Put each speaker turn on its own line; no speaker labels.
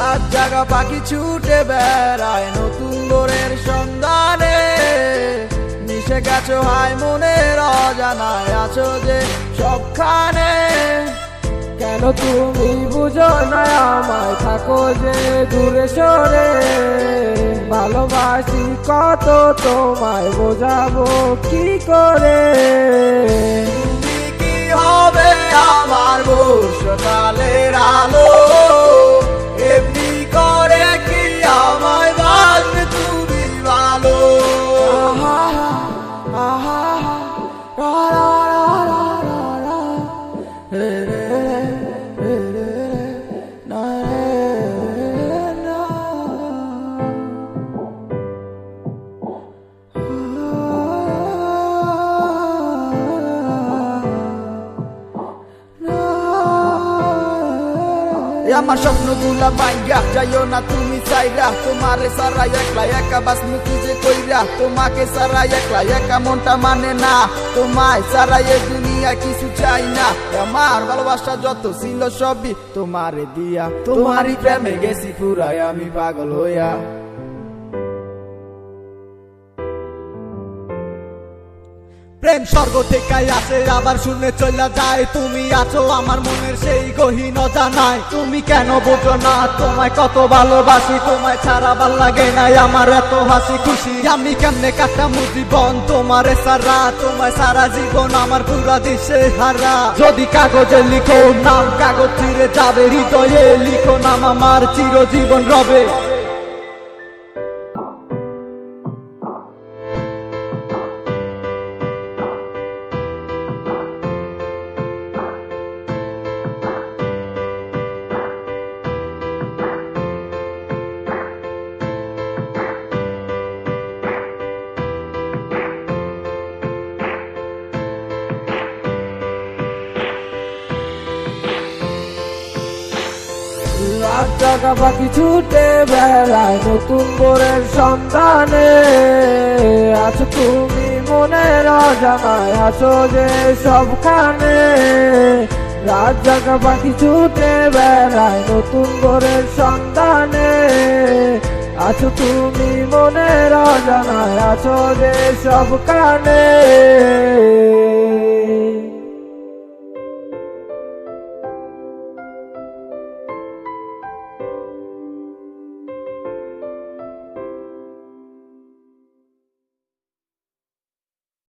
রাত জাগা পাখি ছুটে বেড়ায় নতুন বোরের সন্ধানে। মিশে গেছো, হায় মনের অজানায় আছো যে সবখানে।
কেন তুমি বুঝো না, আমায় থাকো যে দূরে সরে। ভালোবাসি কত, তোমায় বোঝাবো কি করে?
কি হবে আমার বর্ষকালের All আমার স্বপ্নগুলা বাইগা, যাইও না তুমি চাইরা। তোমারে সারা একলা একা বাস মুখি যে কইরা। তোমাকে সারা একলা একা মনটা মানে না। তোমায় সারা এ দুনিয়া কিছু চাই না। আমার ভালোবাসা যত ছিল সবই তোমারে দিয়া। তোমারই প্রেমে গেছি পুরাই আমি পাগল হইয়া।
প্রেম স্বর্গ থেকে আসে, আবার শুনে চলে যায়। তুমি আছো আমার মনের সেই গহীন জানায় তুমি কেন বোঝো না, তোমায় কত ভালোবাসি, তোমায় ছাড়া ভালো লাগে নাই, আমার এত হাসি খুশি। আমি কেমনে কাটামু জীবন? তোমার সারা তোমায় সারা জীবন আমার পুরা দিশে হারা। যদি কাগজে লিখো, নাম কাগজ ছিঁড়ে যাবে, হৃদয়ে লিখো, নাম আমার চিরজীবন রবে।
রাত জাগা পাখি ছুটে বেড়ায় নতুন বোরের সন্ধানে। আছো তুমি মনের অজানায় আছো যে সবখানে। রাত জাগা পাখি ছুটে বেড়ায় নতুন বোরের সন্ধানে। আছো তুমি মনের অজানায় আছো যে সবখানে।